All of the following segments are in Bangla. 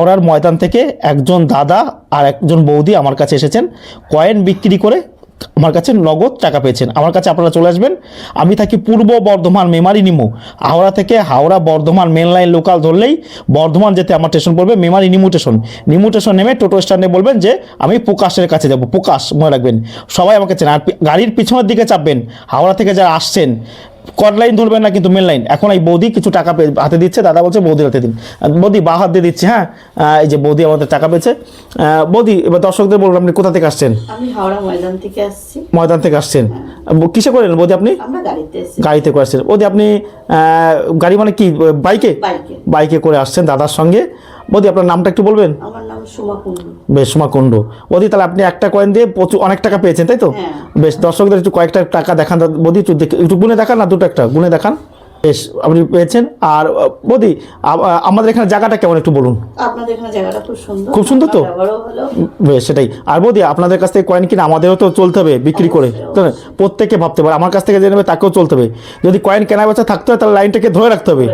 হাওড়ার ময়দান থেকে একজন দাদা আর একজন বৌদি আমার কাছে এসেছেন। কয়েন বিক্রি করে আমার কাছে নগদ টাকা পেয়েছেন। আমার কাছে আপনারা চলে আসবেন। আমি থাকি পূর্ব বর্ধমান মেমারি নিমো। হাওড়া থেকে Howrah Bardhaman main line local ধরলেই বর্ধমান যেতে আমার স্টেশন পড়বে মেমারি নিমু স্টেশন। নিমু স্টেশন নেমে টোটো স্ট্যান্ডে বলবেন যে, আমি প্রকাশের কাছে যাব। প্রকাশ, মনে রাখবেন। সবাই আমাকে চেনে। আর গাড়ির পিছনের দিকে চাপবেন। হাওড়া থেকে যারা আসছেন কট লাইন ধরবেন না কিন্তু মেন লাইন এখন এই বৌদি কিছু টাকা হাতে দিচ্ছে দাদা বলছে বৌদির হাতে দিন। বৌদি বা হাত দিয়ে দিচ্ছে হ্যাঁ? এই যে বৌদি আমাদের টাকা পেয়েছে। বৌদি এবার দর্শকদের বলুন আপনি কোথা থেকে আসছেন? আমি হাওড়া ময়দান থেকে আসছি। ময়দান থেকে আসছেন। ব- কিসে করেন বৌদি আপনি? গাড়িতে করে আসছেন। বৌদি আপনি গাড়ি মানে কি বাইকে। বাইকে করে আসছেন দাদার সঙ্গে। বৌদি আপনার নামটা একটু বলবেন? আমার বেশ সুমা কুণ্ডু বৌদি তাহলে আপনি একটা কয়েন দিয়ে প্রচুর অনেক টাকা পেয়েছেন তাই তো? হ্যাঁ। বেশ দর্শকদের একটু কয়েকটা টাকা দেখান। বৌদি একটু গুনে দেখান না দুটো একটা? গুনে দেখান। বেশ আপনি পেয়েছেন। আর বৌদি আমাদের এখানে জায়গাটা কেমন একটু বলুন? আপনাদের এখানে জায়গাটা খুব সুন্দর। খুব সুন্দর তো? বেশ সেটাই। আর বৌদি আপনাদের কাছ থেকে কয়েন কিনে আমাদেরও তো চলতে হবে বিক্রি করে। প্রত্যেকে ভাবতে পারে আমার কাছ থেকে যে নেবে তাকেও চলতে হবে। যদি কয়েন কেনা বেচা থাকতে হয় তাহলে লাইনটাকে ধরে রাখতে হবে।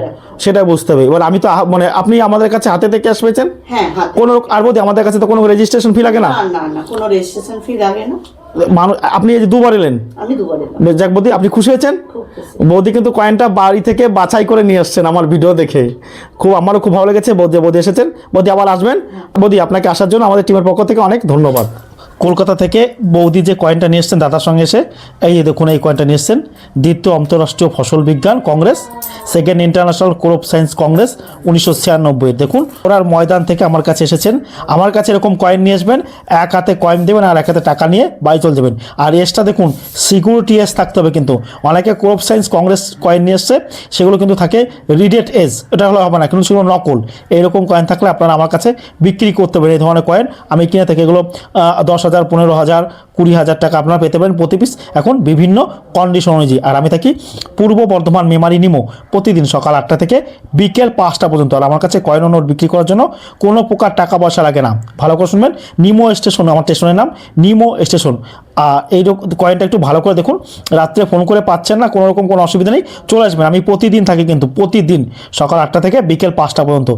সেটা বুঝতে হবে। এবার আমি তো মানে আপনি আমাদের কাছে হাতে থেকে ক্যাশ পেয়েছেন? হ্যাঁ কোনো আর বৌদি আমাদের কাছে তো কোনো রেজিস্ট্রেশন ফি লাগে না? না না না কোনো রেজিস্ট্রেশন ফি লাগে না। আপনি এই যে দুবার এলেন? যাক বৌদি আপনি খুশি হয়েছেন? বৌদি কিন্তু কয়েনটা বাড়ি থেকে বাছাই করে নিয়ে আসছেন আমার ভিডিও দেখে। খুব আমারও খুব ভালো লেগেছে। বৌদি বৌদি এসেছেন। বৌদি আবার আসবেন। বৌদি আপনাকে আসার জন্য আমাদের টিমের পক্ষ থেকে অনেক ধন্যবাদ। কলকাতা থেকে বৌদি যে কয়েনটা নিয়ে এসছেন, দাদার সঙ্গে এসে, এই যে দেখুন এই কয়েনটা নিয়ে এসছেন, দ্বিতীয় আন্তঃরাষ্ট্রীয় ফসল বিজ্ঞান congress second international crop science congress, উনিশশো ছিয়ানব্বই দেখুন ওরার ময়দান থেকে আমার কাছে এসেছেন, আমার কাছে এরকম কয়েন নিয়ে আসবেন, এক হাতে কয়েন দেবেন আর এক হাতে টাকা নিয়ে বাড়ি চলে যাবেন। আর এসটা দেখুন সিকিউরিটি এস থাকতে হবে কিন্তু। অনেকে ক্রপ সায়েন্স কংগ্রেস কয়েন নিয়ে এসছে, সেগুলো কিন্তু থাকে রিডেট এজ এটা হলো হবে না কিন্তু সেগুলো নকল। এইরকম কয়েন থাকলে আপনারা আমার কাছে বিক্রি করতে পারেন, এই ধরনের কয়েন আমি কিনে থেকে, এগুলো দশ হাজার পনেরো হাজার কুড়ি হাজার টাকা আপনারা পেতে পারেন প্রতি পিস এখন বিভিন্ন কন্ডিশন অনুযায়ী। আর আমি থাকি পূর্ব বর্ধমান মেমারি নিমো। প্রতিদিন সকাল আটটা থেকে বিকেল পাঁচটা পর্যন্ত। আর আমার কাছে কয়েন নোট বিক্রি করার জন্য কোনো প্রকার টাকা পয়সা লাগে না। ভালো করে শুনবেন। নিমো স্টেশন আমার স্টেশনের নাম নিমো স্টেশন আহ, এই কয়েনটা একটু ভালো করে দেখুন। রাত্রে ফোন করে পাচ্ছেন না কোনো রকম কোনো অসুবিধা নেই। চলে আসবেন। আমি প্রতিদিন থাকি কিন্তু প্রতিদিন সকাল আটটা থেকে বিকেল পাঁচটা পর্যন্ত।